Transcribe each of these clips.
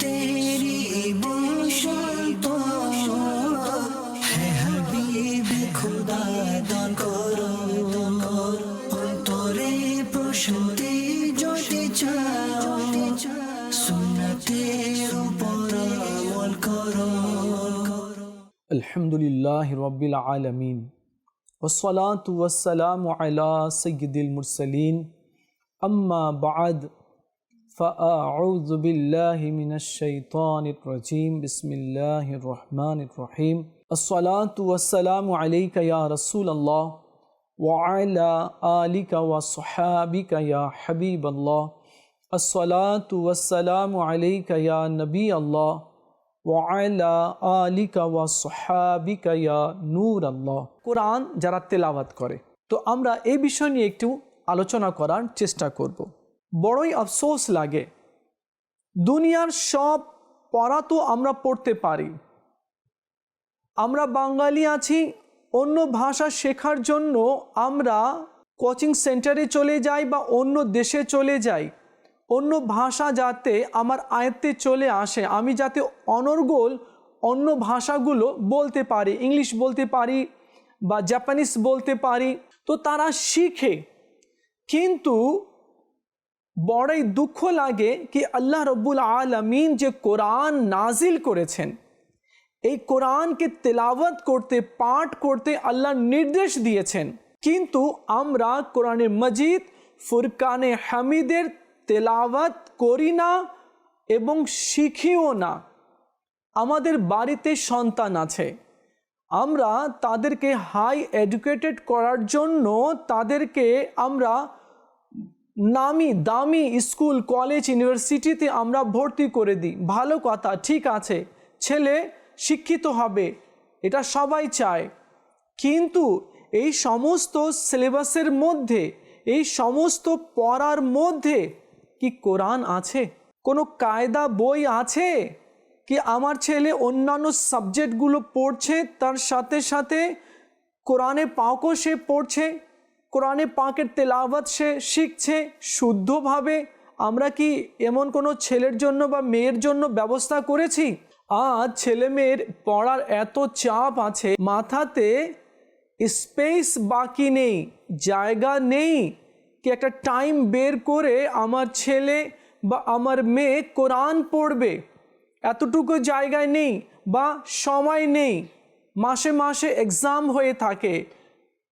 तेरी বসন্ত হ্যাঁ হাবিবে খুদা দান করো অন্তরে প্রশান্তি যদি চাও সুন্নতের উপর আমল করো الحمد لله رب العالمين والصلاة والسلام على سيد المرسلين أما بعد فأعوذ بالله من الشيطان الرجيم بسم الله الرحمن الرحيم الصلاة والسلام عليك يا رسول الله وعلى آلك وصحابك يا حبيب الله الصلاة والسلام عليك يا نبي الله ওয়াইলা আলিকা ওয়া সহাবিকা ইয়া নূর আল্লাহ কোরআন যারা তেলাওয়াত করে তো আমরা এই বিষয় নিয়ে একটু আলোচনা করার চেষ্টা করব বড়ই আফসোস লাগে। দুনিয়ার সব পড়া তো আমরা পড়তে পারি। আমরা বাঙালি আছি, অন্য ভাষা শেখার জন্য আমরা কোচিং সেন্টারে চলে যাই বা অন্য দেশে চলে যাই। অন্য ভাষা যাতে আমার আয়ত্তে চলে আসে, আমি যাতে অনর্গল অন্য ভাষাগুলো বলতে পারি, ইংলিশ বলতে পারি বা জাপানিজ বলতে পারি, তো তারা শিখে। কিন্তু বড়ই দুঃখ লাগে কি আল্লাহ রব্বুল আলমিন যে কোরআন নাজিল করেছেন, এই কোরআনকে তেলাওয়াত করতে, পাঠ করতে আল্লাহ নির্দেশ দিয়েছেন। কিন্তু আমরা কোরআনে মজিদ, ফুরকানে হামিদের তেলাওয়াত করি না এবং শিখিও না। আমাদের বাড়িতে সন্তান আছে। আমরা তাদেরকে হাই এডুকেটেড করার জন্য তাদেরকে আমরা নামি দামি স্কুল, কলেজ, ইউনিভার্সিটিতে আমরা ভর্তি করে দিই। ভালো কথা, ঠিক আছে, ছেলে শিক্ষিত হবে, এটা সবাই চায়। কিন্তু এই সমস্ত সিলেবাসের মধ্যে, এই সমস্ত পড়ার মধ্যে কি কোরআন আছে? কোনো কায়দা, বই আছে? কি আমার ছেলে অন্যান্য সাবজেক্টগুলো পড়ছে, তার সাথে সাথে কোরআনে পাকও সে পড়ছে? কোরআনে পাকের তেলাওয়াত সে শিখছে, শুদ্ধভাবে আমরা কি এমন কোনো ছেলের জন্য বা মেয়ের জন্য ব্যবস্থা করেছি? আজ ছেলে মেয়ের পড়ার এত চাপ আছে, মাথাতে স্পেস বাকি নেই, জায়গা নেই কি একটা টাইম বের করে আমার ছেলে বা আমার মেয়ে কোরআন পড়বে? এতটুকু জায়গায় নেই বা সময় নেই। মাসে মাসে এক্সাম হয়ে থাকে।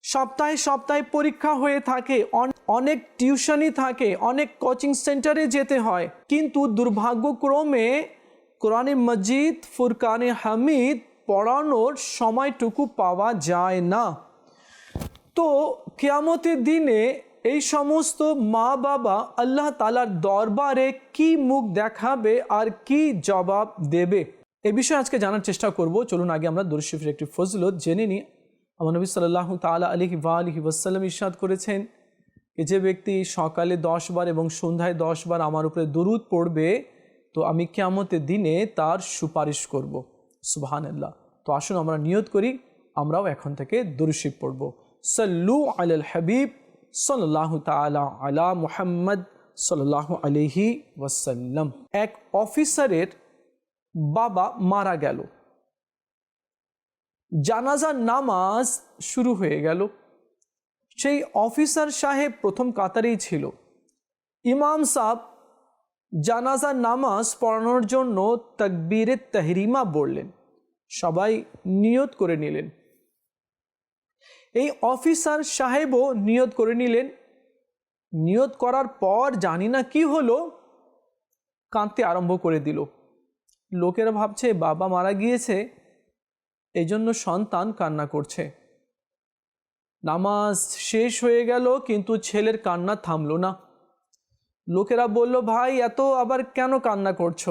সপ্তাহে সপ্তাহে পরীক্ষা হয়ে থাকে, অন- অনেক টিউশনই থাকে, অনেক কোচিং সেন্টারে যেতে হয়। কিন্তু দুর্ভাগ্যক্রমে কোরআনে মজিদ, ফুরকানে হামিদ পড়ানোর সময়টুকু পাওয়া যায় না। তো কেয়ামতের দিনে এই সমস্ত মা বাবা আল্লাহ তালার দরবারে কি মুখ দেখাবে আর কি জবাব দেবে? এ বিষয়ে আজকে জানার চেষ্টা করব। চলুন আগে আমরা দর্শিফের একটি ফজলত জেনে নিই। আমার নবী সাল্লাহ তালা আলহি বা আলহি ওয়াসাল্লাম ইরশাদ করেছেন যে ব্যক্তি সকালে দশ বার এবং সন্ধ্যায় দশ বার আমার উপরে দরুদ পড়বে, তো আমি কেয়ামতের দিনে তার সুপারিশ করব। সুবাহান আল্লাহ তো আসুন আমরা নিয়ত করি, আমরাও এখন থেকে দরুশিব পড়ব। সাল্লু আল হাবিব সাল্লাহ তালা আলা মুহাম্মদ সাল্লাহ আলহি ওয়াসাল্লাম। এক অফিসারের বাবা মারা গেল। জানাজার নামাজ শুরু হয়ে গেল। সেই অফিসার সাহেব প্রথম কাতারেই ছিল। ইমাম সাহ জানাজার নামাজ পড়ানোর জন্য তকবীরে তহরিমা বললেন। সবাই নিয়ত করে নিলেন। এই অফিসার সাহেবও নিয়ত করে নিলেন। নিয়ত করার পর জানি না কি হলো, কাঁদতে আরম্ভ করে দিল। লোকেরা ভাবছে, বাবা মারা গিয়েছে। এই জন্য সন্তান কান্না করছে। নামাজ শেষ হয়ে গেল, কিন্তু ছেলের কান্না থামলো না। লোকেরা বলল, ভাই, এত আবার কেন কান্না করছ?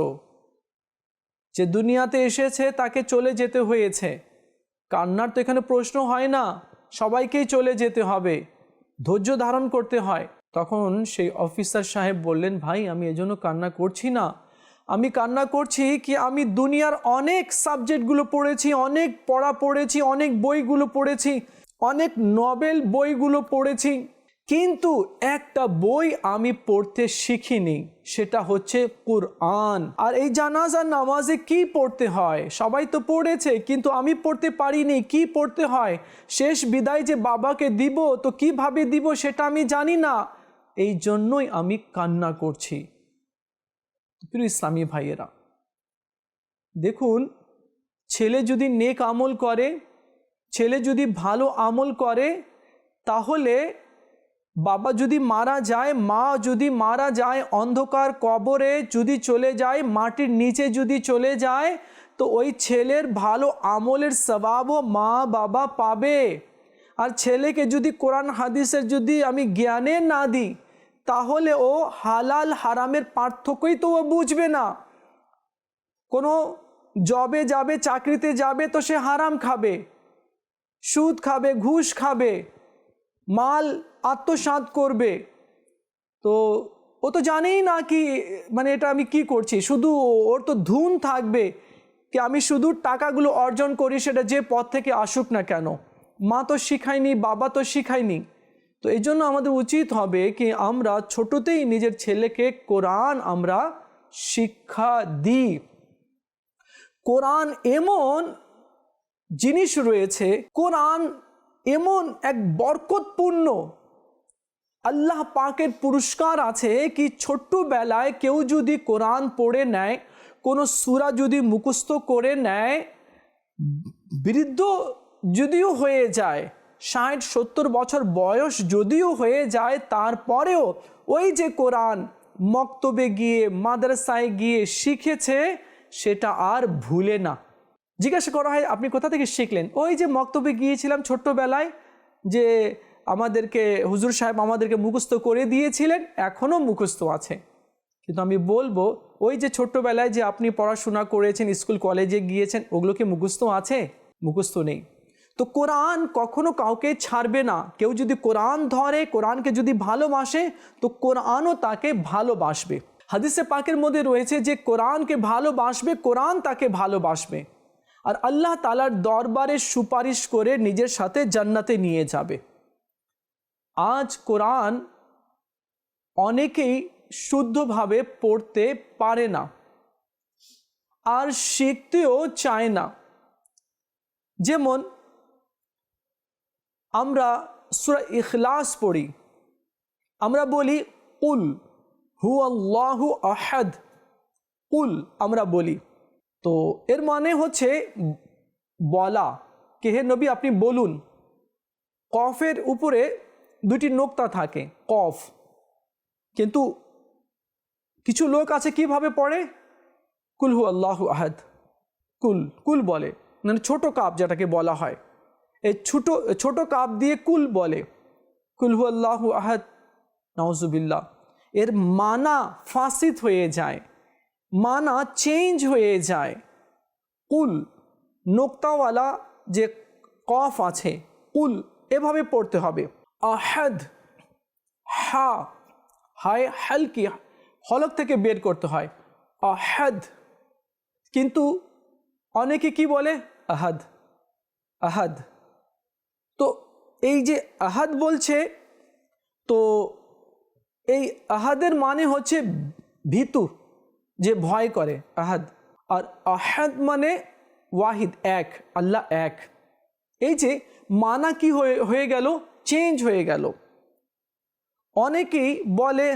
যে দুনিয়াতে এসেছে, তাকে চলে যেতে হয়েছে। কান্নার তো এখানে প্রশ্ন হয় না, সবাইকেই চলে যেতে হবে, ধৈর্য ধারণ করতে হয়। তখন সেই অফিসার সাহেব বললেন, ভাই, আমি এজন্য কান্না করছি না। আমি কান্না করছি কি আমি দুনিয়ার অনেক সাবজেক্টগুলো পড়েছি, অনেক পড়া পড়েছি, অনেক বইগুলো পড়েছি, অনেক নভেল বইগুলো পড়েছি, কিন্তু একটা বই আমি পড়তে শিখিনি, সেটা হচ্ছে কুরআন। আর এই জানাজার নামাজে কি পড়তে হয়? সবাই তো পড়েছে, কিন্তু আমি পড়তে পারিনি, কি পড়তে হয়? শেষ বিদায় যে বাবাকে দিব, তো কীভাবে দিব সেটা আমি জানি না। এই জন্যই আমি কান্না করছি। প্রিয় ইসলামী ভাইয়েরা, দেখুন, ছেলে যদি নেক আমল করে, ছেলে যদি ভালো আমল করে, তাহলে বাবা যদি মারা যায়, মা যদি মারা যায়, অন্ধকার কবরে যদি চলে যায়, মাটির নিচে যদি চলে যায়, তো ওই ছেলের ভালো আমলের স্বভাবও মা বাবা পাবে। আর ছেলেকে যদি কোরআন হাদিসের যদি আমি জ্ঞানে না দিই তাহলে ও হালাল হারামের পার্থক্যই তো ও বুঝবে না। কোনো জবে যাবে, চাকরিতে যাবে, তো সে হারাম খাবে। সুদ খাবে, ঘুষ খাবে, মাল আত্মসাৎ করবে। তো ও তো জানেই না কি মানে এটা আমি কি করছি। শুধু ওর তো ধুন থাকবে কি আমি শুধু টাকাগুলো অর্জন করি সেটা যে পথ থেকে আসুক না কেন। মা তো শিখায়নি, বাবা তো শিখায়নি। তো এই জন্য আমাদের উচিত হবে কি আমরা ছোটতেই নিজের ছেলেকে কোরআন আমরা শিক্ষা দিই। কোরআন এমন জিনিস রয়েছে, কোরআন এমন এক বরকতপূর্ণ, আল্লাহ পাকের পুরস্কার আছে কি ছোট্টবেলায় কেউ যদি কোরআন পড়ে নেয়, কোনো সুরা যদি মুখস্থ করে নেয়, বৃদ্ধ যদিও হয়ে যায় ষাট, সত্তর বছর বয়স যদিও হয়ে যায়, তারপরেও ওই যে কোরআন মক্তবে গিয়ে, মাদ্রাসায় গিয়ে শিখেছে, সেটা আর ভুলে না। জিজ্ঞাসা করা হয়, আপনি কোথা থেকে শিখলেন? ওই যে মক্তবে গিয়েছিলাম ছোট্টবেলায়, যে আমাদেরকে, হুজুর সাহেব আমাদেরকে মুখস্থ করে দিয়েছিলেন এখনও মুখস্থ আছে। কিন্তু আমি বলব, ওই যে ছোট্টবেলায় যে আপনি পড়াশোনা করেছেন, স্কুল, কলেজে গিয়েছেন, ওগুলো কি মুখস্থ আছে? মুখস্থ নেই। তো কোরআন কখনো কাউকে ছাড়বে না। কেউ যদি কোরআন ধরে, কোরআনকে যদি ভালোবাসে, তো কোরআনও তাকে ভালোবাসবে। হাদিসে পাকের মধ্যে রয়েছে যে কোরআনকে ভালোবাসবে, কোরআন তাকে ভালোবাসবে। আর আল্লাহ তালার দরবারে সুপারিশ করে নিজের সাথে জান্নাতে নিয়ে যাবে। আজ কোরআন অনেকেই শুদ্ধভাবে পড়তে পারে না। আর শিখতেও চায় না। যেমন আমরা সুরা ইখলাস পড়ি। আমরা বলি, উল হু আল্লাহু আহাদ, উল আমরা বলি। তো এর মানে হচ্ছে, বলা। কে হে নবী, আপনি বলুন। কফের উপরে দুটি নোক্তা থাকে, কফ। কিন্তু কিছু লোক আছে, কীভাবে পড়ে? কুল হু আল্লাহু আহাদ কুল কুল বলে। মানে ছোট কাপ, যেটাকে বলা হয়। এই ছোটো ছোটো কাপ দিয়ে কুল বলে। কুল হু আল্লাহু আহাদ নওজুবিল্লা এর মানা ফাঁসিত হয়ে যায়, মানা চেঞ্জ হয়ে যায়। কুল, নোক্তাওয়ালা যে কফ আছে, কুল এভাবে পড়তে হবে। আহাদ, হা, হায়, হালকি, হলক থেকে বের করতে হয়। আহাদ, কিন্তু অনেকে কি বলে? আহাদ আহাদ। তো এই যে আহাদ বলছে, তো এই আহাদের মানে হচ্ছে ভীতু, যে ভয় করে আহাদ। আর আহাদ মানে ওয়াহিদ, এক, আল্লাহ এক। এই যে মানা কি হয়ে গেল চেঞ্জ হয়ে গেল। অনেকেই বলে,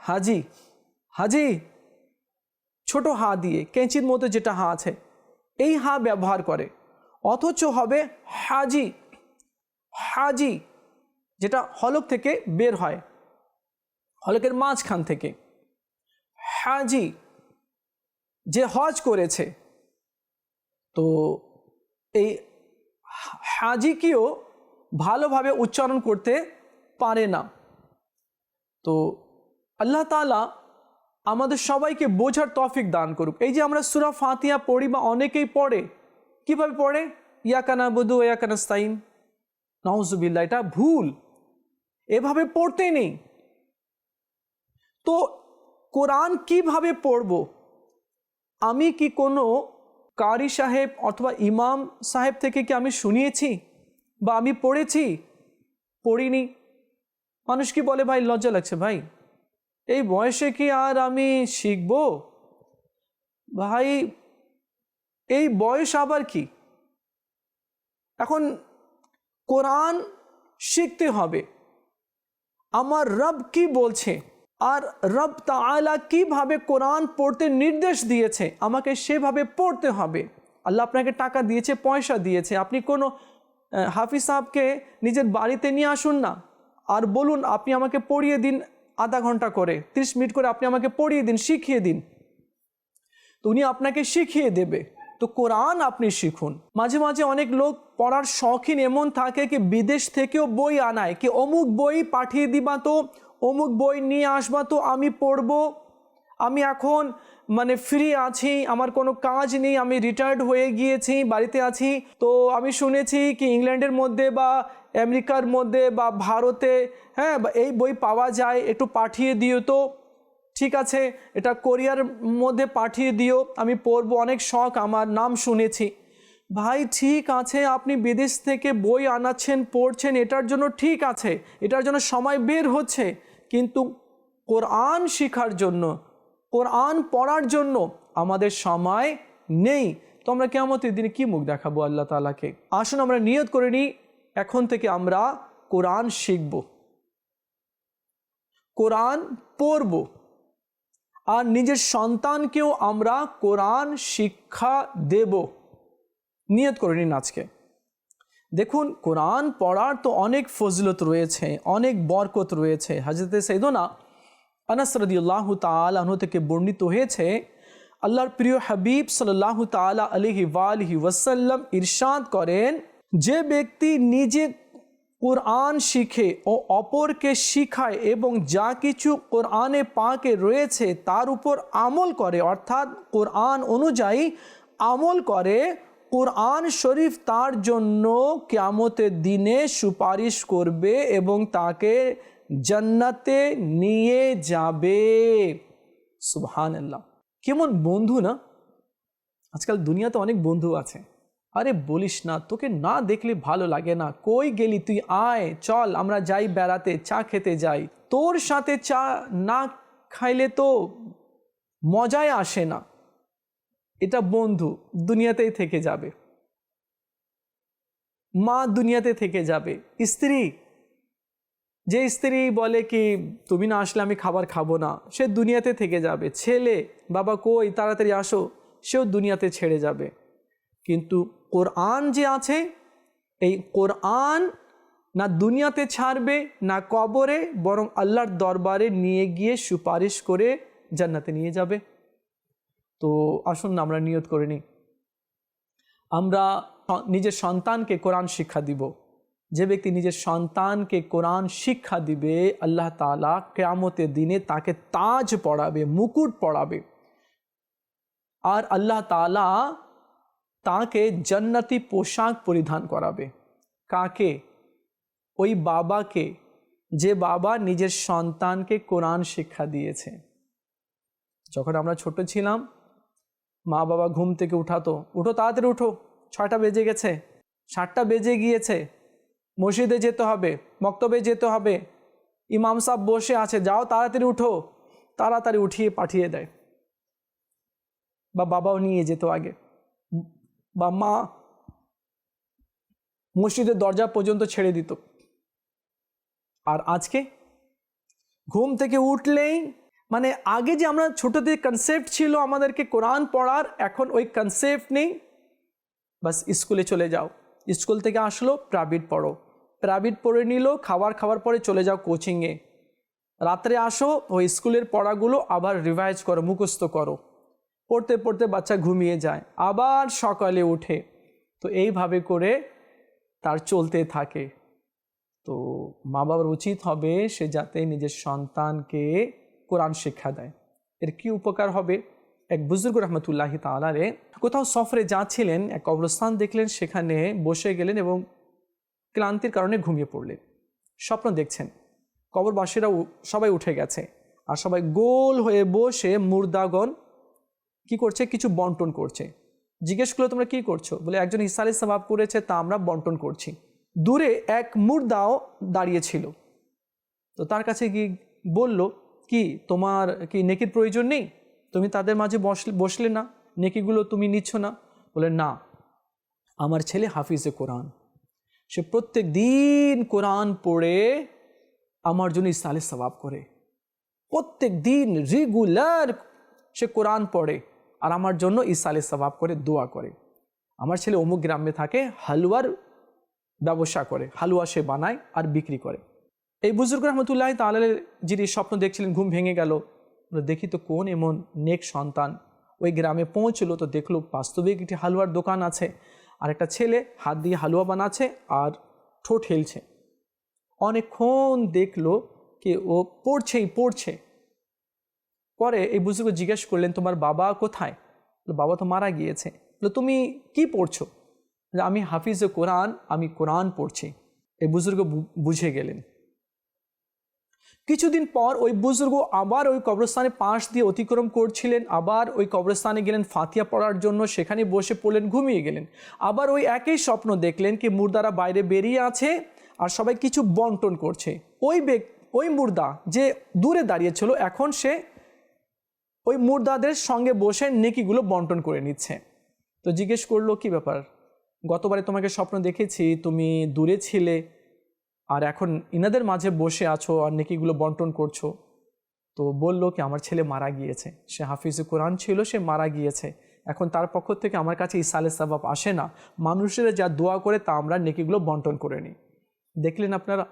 হাজি হাজি, ছোট হা দিয়ে, কেঁচির মতো যেটা হা আছে, এই হা ব্যবহার করে। অথচ হবে হাজি হাজি, যেটা হলক থেকে বের হয়, হলকের মাঝখান থেকে। হাজি যে হজ করেছে, তো এই হাজিকেও ভালোভাবে উচ্চারণ করতে পারে না। তো আল্লাহ তালা আমাদের সবাইকে বোঝার তফিক দান করুক। এই যে আমরা সুরা ফাতিয়া পড়ি বা অনেকেই পড়ে, কীভাবে পড়ে? ইয়াকানা বধু ইয়াকানা স্তাইন নওজুবিল্লা এটা ভুল। এভাবে পড়তে নেই। তো কোরআন কীভাবে পড়ব? আমি কি কোনো কারি সাহেব অথবা ইমাম সাহেব থেকে কি আমি শুনিয়েছি? বা আমি পড়েছি? পড়িনি। মানুষ কি বলে, ভাই, লজ্জা লাগছে, ভাই, এই বয়সে কি আর আমি শিখব? ভাই, এই বয়স আবার কি? এখন কোরআন শিখতে হবে। আমার রব কি বলছে? আর রব তাআলা কীভাবে কোরআন পড়তে নির্দেশ দিয়েছে? আমাকে সেভাবে পড়তে হবে। আল্লাহ আপনাকে টাকা দিয়েছে, পয়সা দিয়েছে। আপনি কোনো হাফিজ সাহেবকে নিজের বাড়িতে নিয়ে আসুন না। আর বলুন, আপনি আমাকে পড়িয়ে দিন আধা ঘণ্টা করে। ত্রিশ মিনিট করে আপনি আমাকে পড়িয়ে দিন, শিখিয়ে দিন। তো উনি আপনাকে শিখিয়ে দেবে। তো কোরআন আপনি শিখুন। মাঝে মাঝে অনেক লোক পড়ার শখিন এমন থাকে কি বিদেশ থেকেও বই আনায়, কি অমুক বই পাঠিয়ে দিবা তো, অমুক বই নিয়ে আসবা তো আমি পড়ব, আমি এখন মানে ফ্রি আছি, আমার কোনো কাজ নেই, আমি রিটায়ার্ড হয়ে গিয়েছি, বাড়িতে আছি। তো আমি শুনেছি কি ইংল্যান্ডের মধ্যে বা আমেরিকার মধ্যে বা ভারতে হ্যাঁ এই বই পাওয়া যায়, একটু পাঠিয়ে দিও তো। ঠিক আছে, এটা কোরিয়ার মধ্যে পাঠিয়ে দিও, আমি পড়ব, অনেক শখ আমার, নাম শুনেছি। ভাই, ঠিক আছে, আপনি বিদেশ থেকে বই আনাচ্ছেন, পড়ছেন, এটার জন্য ঠিক আছে, এটার জন্য সময় বের হচ্ছে, কিন্তু কোরআন শেখার জন্য, কোরআন পড়ার জন্য আমাদের সময় নেই। তো আমরা কেমতের দিনে কি মুখ দেখাবো আল্লাহ তালাকে আসুন, আমরা নিয়ত করে নিই, এখন থেকে আমরা কোরআন শিখব, কোরআন পড়ব। আর নিজের সন্তানকেও আমরা কোরআন শিক্ষা দেব। নিয়ত করে নিন আজকে। দেখুন, কোরআন পড়ার তো অনেক ফজলত রয়েছে, অনেক বরকত রয়েছে। হাজরতে সৈদনা আনাস রদিউল্লাহ তালু থেকে বর্ণিত হয়েছে, আল্লাহর প্রিয় হাবিব সাল্লাহ তালা আলহি ওয়ালহি ওয়াসাল্লাম ইরশাদ করেন, যে ব্যক্তি নিজে কোরআন শিখে ও অপরকে শিখায় এবং যা কিছু কোরআনে পাকে রয়েছে তার উপর আমল করে, অর্থাৎ কোরআন অনুযায়ী আমল করে, কোরআন শরীফ তার জন্য কেয়ামতের দিনে সুপারিশ করবে এবং তাকে জান্নাতে নিয়ে যাবে। সুবহান আল্লাহ কেমন বন্ধু না? আজকাল দুনিয়াতে অনেক বন্ধু আছে। আরে বলিস না, তোকে না দেখলে ভালো লাগে না। কই গেলি তুই? আয়, চল, আমরা যাই বেড়াতে, চা খেতে যাই। তোর সাথে চা না খাইলে তো মজায় আসে না। এটা বন্ধু, দুনিয়াতেই থেকে যাবে। মা দুনিয়াতে থেকে যাবে। স্ত্রী? যে স্ত্রী বলে কি, তুমি না আসলে আমি খাবার খাব না। সে দুনিয়াতে থেকে যাবে। ছেলে, বাবা কই? তাড়াতাড়ি আসো। সেও দুনিয়াতে ছেড়ে যাবে। কিন্তু কোরআন যে আছে, এই কোরআন না দুনিয়াতে ছাড়বে, না কবরে, বরং আল্লাহর দরবারে নিয়ে গিয়ে সুপারিশ করে জান্নাতে নিয়ে যাবে। তো আসুন না, আমরা নিয়ত করে নিই। আমরা নিজের সন্তানকে কোরআন শিক্ষা দিব। যে ব্যক্তি নিজের সন্তানকে কোরআন শিক্ষা দিবে, আল্লাহ তালা কেয়ামতের দিনে তাকে তাজ পড়াবে, মুকুট পড়াবে। আর আল্লাহ তালা তাকে জান্নাতি পোশাক পরিধান করাবে। কাকে? ওই বাবাকে, যে বাবা নিজের সন্তানকে কোরআন শিক্ষা দিয়েছে। যখন আমরা ছোট ছিলাম মা বাবা ঘুম থেকে উঠাতো, উঠো তাড়াতাড়ি উঠো, ছয়টা বেজে গেছে, সাতটা বেজে গিয়েছে, মসজিদে যেতে হবে, মক্তবে যেতে হবে, ইমাম সাহ বসে আছে, যাও তাড়াতাড়ি উঠো। তাড়াতাড়ি উঠিয়ে পাঠিয়ে দেয়। বা বাবাও নিয়ে যেত আগে। বা মা মসজিদের দরজা পর্যন্ত ছেড়ে দিত। আর আজকে ঘুম থেকে উঠলেই মানে আগে যে আমরা ছোটোতে কনসেপ্ট ছিল আমাদেরকে কোরআন পড়ার, এখন ওই কনসেপ্ট নেই। বাস স্কুলে চলে যাও। স্কুল থেকে আসলো প্রাইভেট পড়ো। প্রাইভেট পড়ে নিল, খাবার খাওয়ার পরে চলে যাও কোচিংয়ে রাত্রে আসো, ওই স্কুলের পড়াগুলো আবার রিভাইজ করো, মুখস্থ করো। পড়তে পড়তে বাচ্চা ঘুমিয়ে যায়, আবার সকালে উঠে তো এইভাবে করে তার চলতে থাকে। তো মা বাবার উচিত হবে সে যাতে নিজের সন্তানকে কোরআন শিক্ষা দেয়। এর কি উপকার হবে? এক বুজুর্গ রহমতুল্লাহ তালারে কোথাও সফরে যাচ্ছিলেন, এক কবরস্থান দেখলেন, সেখানে বসে গেলেন এবং ক্লান্তির কারণে ঘুমিয়ে পড়লেন। স্বপ্ন দেখছেন। কবরবাসীরা সবাই উঠে গেছে। আর সবাই গোল হয়ে বসে মুর্দাগণ কি করছে? কিছু বন্টন করছে। জিজ্ঞেস করলে, তোমরা কি করছ? বলে, একজন ইসালি স্বভাব করেছে, তা আমরা বন্টন করছি। দূরে এক মুর্দাও দাঁড়িয়েছিল তো তার কাছে গিয়ে বলল, কি, তোমার কি নেকির প্রয়োজন নেই? তুমি তাদের মাঝে বসলে না? নেকিগুলো তুমি নিচ্ছ না? বলে, না, আমার ছেলে হাফিজে কোরআন। সে প্রত্যেক দিন কোরআন পড়ে আমার জন্য ইসালে সবাব করে। প্রত্যেক দিন রেগুলার সে কোরআন পড়ে। আর আমার জন্য ইসালে সবাব করে দোয়া করে। আমার ছেলে অমুক গ্রামে থাকে, হালুয়ার ব্যবসা করে, হালুয়া সে বানায় আর বিক্রি করে। এই বুজুর্গ রহমতুল্লাহ তাহলে যিনি স্বপ্ন দেখছিলেন, ঘুম ভেঙে গেল দেখি তো কোন এমন নেক সন্তান। ওই গ্রামে পৌঁছলো তো দেখল বাস্তবিক একটি হালুয়ার দোকান আছে, আর একটা ছেলে হাত দিয়ে হালুয়া বানাচ্ছে আর ঠোঁট হেলছে। অনেকক্ষণ দেখল যে ও পড়ছেই পড়ছে। পরে এই বুজুর্গ জিজ্ঞেস করলেন, তোমার বাবা কোথায়? বাবা তো মারা গিয়েছে। তুমি কি পড়ছো? আমি হাফিজে কোরআন, আমি কোরআন পড়ছি। এই বুজুর্গ বুঝে গেলেন। কিছুদিন পর ওই বুজুর্গ আবার ওই কবরস্থানে পাশ দিয়ে অতিক্রম করছিলেন। আবার ওই কবরস্থানে গেলেন ফাতিয়া পড়ার জন্য। সেখানে বসে পড়লেন, ঘুমিয়ে গেলেন। আবার ওই একই স্বপ্ন দেখলেন কি, মুর্দারা বাইরে বেরিয়ে আছে আর সবাই কিছু বন্টন করছে। ওই ওই মুর্দা যে দূরে দাঁড়িয়েছিল, এখন সে ওই মুর্দাদের সঙ্গে বসে নেকিগুলো বন্টন করে নিচ্ছে। তো জিজ্ঞেস করল, কি ব্যাপার? গতবারে তোমাকে স্বপ্ন দেখেছি, তুমি দূরে ছিলে, আর এখন ইনাদের মাঝে বসে আছো আর নেকিগুলো বন্টন করছ। তো বলল কি, আমার ছেলে মারা গিয়েছে। সে হাফিজে কোরআন ছিল, সে মারা গিয়েছে। এখন তার পক্ষ থেকে আমার কাছে ইসালে সাবাব আসে না। মানুষেরা যা দোয়া করে তা আমরা নেকিগুলো বন্টন করে নিই। দেখলেন আপনারা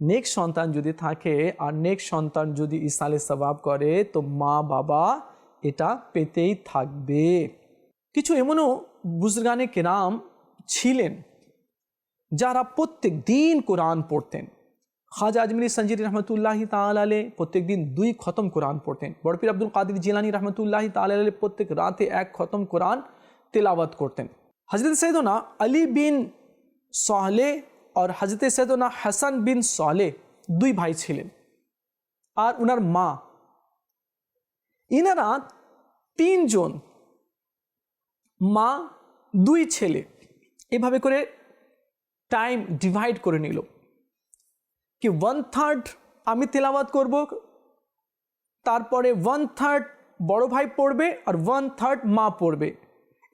নেক সন্তান যদি থাকে আর নেক সন্তান যদি ইসালে সবাব করে, তো মা, বাবা এটা পেতেই থাকবে। কিছু এমনও বুজরগানে কেরাম ছিলেন যারা প্রত্যেক দিন কোরআন পড়তেন। খাজা আজমিরি সঞ্জির রহমতুল্লাহি তালে প্রত্যেক দিন দুই খতম কোরআন পড়তেন। বড়পীর আব্দুল কাদির জিলানি রহমতুল্লাহি তালে প্রত্যেক রাতে এক খতম কোরআন তেলাওয়াত করতেন। হজরত সৈদনা আলী বিন সাহলে আর হজরত সৈদনা হাসান বিন সালে দুই ভাই ছিলেন আর ওনার মা ইনারা তিনজন মা দুই ছেলে এভাবে করে টাইম ডিভাইড করে নিল কি ওয়ান থার্ড আমি তেলাওয়াত করব তারপরে ওয়ান থার্ড বড় ভাই পড়বে আর ওয়ান থার্ড মা পড়বে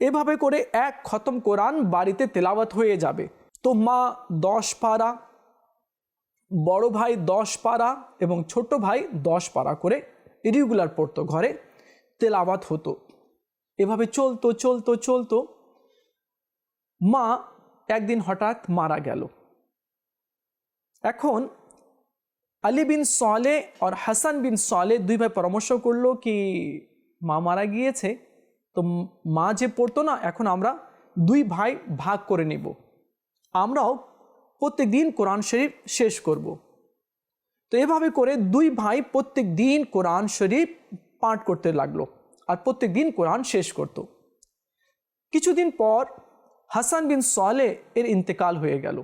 এভাবে করে এক খতম কোরআন বাড়িতে তেলাওয়াত হয়ে যাবে তো মা দশ পারা বড় ভাই দশ পারা এবং ছোট ভাই দশ পারা করে রেগুলার পড়তো ঘরে। তেলাওয়াত হতো। এভাবে চলতো চলতো চলতো। মা একদিন হঠাৎ মারা গেল। এখন আলী বিন সলে আর হাসান বিন সলে দুই ভাই পরামর্শ করল কি, মা মারা গিয়েছে, তো মা যে পড়তো না, এখন আমরা দুই ভাই ভাগ করে নেব। আমরাও প্রত্যেক দিন কোরআন শরীফ শেষ করব। তো এভাবে করে দুই ভাই প্রত্যেক দিন কোরআন শরীফ পাঠ করতে লাগল আর প্রত্যেক দিন কোরআন শেষ করত। কিছুদিন পর হাসান বিন সালে এর ইন্তেকাল হয়ে গেল।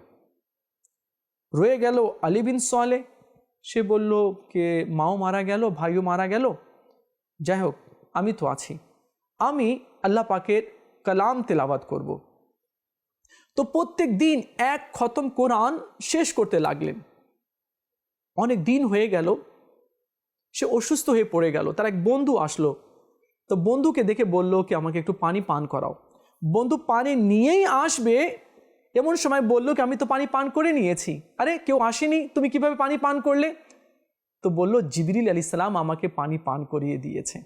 রয়ে গেল আলী বিন সালে। সে বলল কে, মাও মারা গেল, ভাইও মারা গেল? যাই হোক, আমি তো আছি। আমি আল্লাহ পাকের কালাম তেলাওয়াত করব। তো প্রত্যেক দিন এক খতম কোরআন শেষ করতে লাগলেন। অনেক দিন হয়ে গেল, সে অসুস্থ হয়ে পড়ে গেল, তার এক বন্ধু আসলো। তো বন্ধুকে দেখে বলল কি, আমাকে একটু পানি পান করাও। বন্ধু পানি নিয়েই আসবে, এমন সময় বলল কি, আমি তো পানি পান করে নিয়েছি। আরে, কেউ আসেনি? তুমি কীভাবে পানি পান করলে? তো বলল, জিবরিল আলি সালাম আমাকে পানি পান করিয়ে দিয়েছে।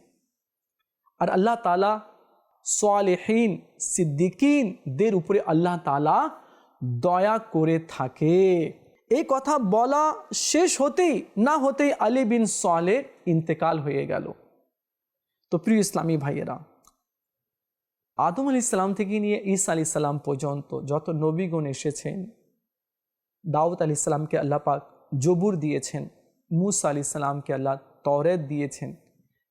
আর আল্লাহ তালা সালেহীন সিদ্দিকিনদের উপরে আল্লাহ তালা দয়া করে থাকে। এই কথা বলা শেষ হতেই, না হতেই আলী বিন সালে ইন্তেকাল হয়ে গেল। তো প্রিয় ইসলামী ভাইয়েরা, আদম আলি সাল্লাম থেকে নিয়ে ঈসা আলি সাল্লাম পর্যন্ত যত নবীগণ এসেছেন, দাউদ আলি সাল্লামকে আল্লাহ পাক জবুর দিয়েছেন, মুসা আলি সাল্লামকে আল্লাহ তরেদ দিয়েছেন,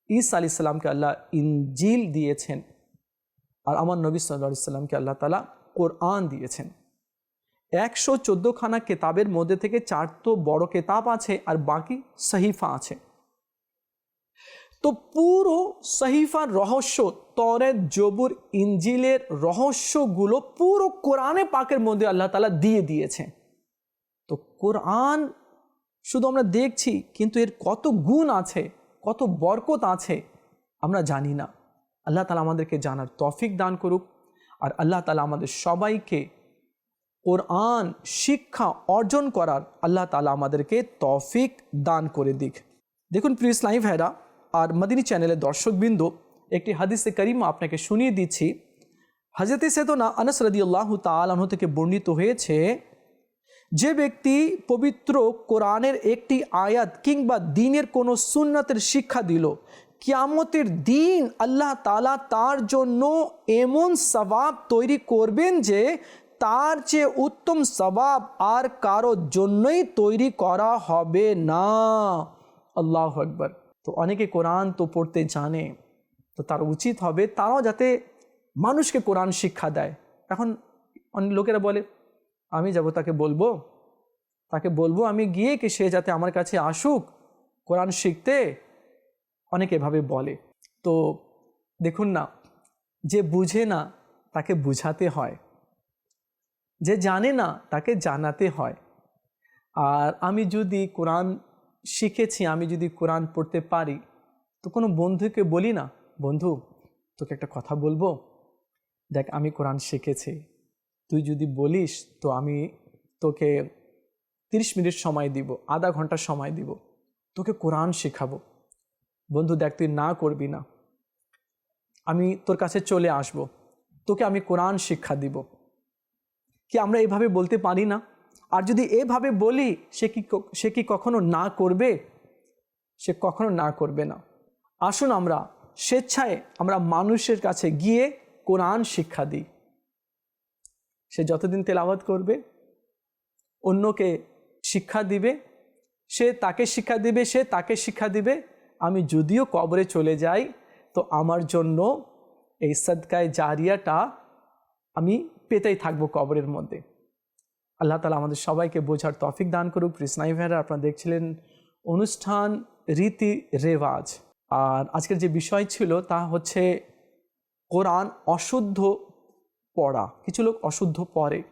ঈসা আলি সাল্লামকে আল্লাহ ইনজিল দিয়েছেন আর আমার নবী সাল্লা সাল্লামকে আল্লাহ তালা কোরআন দিয়েছেন। একশো চোদ্দোখানা কেতাবের মধ্যে থেকে চার তো বড় কেতাব আছে আর বাকি সহিফা আছে। তো পুরো সহিফার রহস্য তরের জবুর ইঞ্জিলের রহস্যগুলো পুরো কোরআনে পাকের মধ্যে আল্লাহ তালা দিয়ে দিয়েছে। তো কোরআন শুধু আমরা দেখছি, কিন্তু এর কত গুণ আছে, কত বরকত আছে, আমরা জানি না। আল্লাহ তালা আমাদেরকে জানার তফিক দান করুক। আর আল্লাহ তালা আমাদের সবাইকে কোরআন শিক্ষা অর্জন করার আল্লাহ তালা আমাদেরকে তফিক দান করে দিক। দেখুন প্রিয় ইসলামী ভাইরা আর মদিনী চ্যানেলের দর্শকবৃন্দ, একটি হাদিসে করিমা আপনাকে শুনিয়ে দিচ্ছি। হজরতে সেদনা আনস রদি আল্লাহ তালাহ থেকে বর্ণিত হয়েছে, যে ব্যক্তি পবিত্র কোরআনের একটি আয়াত কিংবা দিনের কোনো সুন্নাতের শিক্ষা দিল কিয়ামতের দিন আল্লাহ তালা তার জন্য এমন সবাব তৈরি করবেন যে তার চেয়ে উত্তম সবাব আর কারোর জন্যই তৈরি করা হবে না। আল্লাহ আকবর। তো অনেকে কোরআন তো পড়তে জানে, তো তার উচিত হবে তারাও যাতে মানুষকে কোরআন শিক্ষা দেয়। এখন অনেক লোকেরা বলে, আমি যাব, তাকে বলব? তাকে বলব আমি গিয়ে কি সে যাতে আমার কাছে আসুক কোরআন শিখতে? অনেকে এভাবে বলে। তো দেখুন না, যে বুঝে না তাকে বুঝাতে হয়। যে জানে না তাকে জানাতে হয়। আর আমি যদি কোরআন শিখেছি, আমি যদি কোরআন পড়তে পারি, তো কোনো বন্ধুকে বলি না, বন্ধু, তোকে একটা কথা বলব? দেখ, আমি কোরআন শিখেছি। তুই যদি বলিস, তো আমি তোকে তিরিশ মিনিট সময় দিব, আধা ঘণ্টা সময় দিব। তোকে কোরআন শেখাবো। বন্ধু দেখ, তুই না করবি না। আমি তোর কাছে চলে আসব। তোকে আমি কোরআন শিক্ষা দিব। কি আমরা এভাবে বলতে পারি না? আর যদি এভাবে বলি, সে কি সে কি কখনো না করবে? সে কখনো না করবে না। আসুন আমরা স্বেচ্ছায় আমরা মানুষের কাছে গিয়ে কোরআন শিক্ষা দিই। সে যতদিন তেলাওয়াত করবে, অন্যকে শিক্ষা দিবে, সে তাকে শিক্ষা দিবে, সে তাকে শিক্ষা দিবে আমি যদিও কবরে চলে যাই, তো আমার জন্য এই সদকায় জারিয়াটা আমি পেতেই থাকব কবরের মধ্যে। আল্লাহ তালা আমাদের সবাইকে বোঝার তফিক দান করুক। কৃষ্ণাই ভাইরা আপনারা দেখছিলেন অনুষ্ঠান রীতি রেওয়াজ। আর আজকের যে বিষয় ছিল তা হচ্ছে কোরআন অশুদ্ধ পড়া। কিছু লোক অশুদ্ধ পড়ে।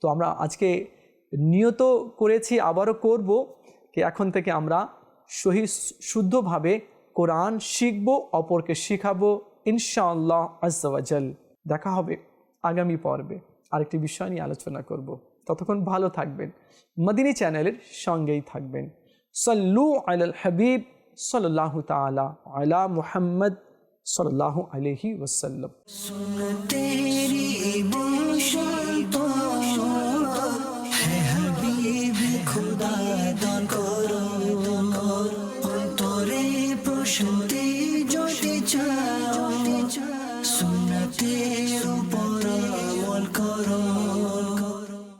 তো আমরা আজকে নিয়ত করেছি, আবারও করব। কি এখন থেকে আমরা সহি শুদ্ধভাবে কোরআন শিখব, অপরকে শিখাবো, ইনশাআল্লাহ আজ্জাওয়াজাল দেখা হবে আগামী পর্বে। আরেকটি বিষয় নিয়ে আলোচনা করব। ততক্ষণ ভালো থাকবেন। মদিনী চ্যানেলের সঙ্গেই থাকবেন। সল্লু আলাল হাবিব সাল্লাহ তালা আলা মুহাম্মদ সাল্লাহ আলহি ওসাল্লাম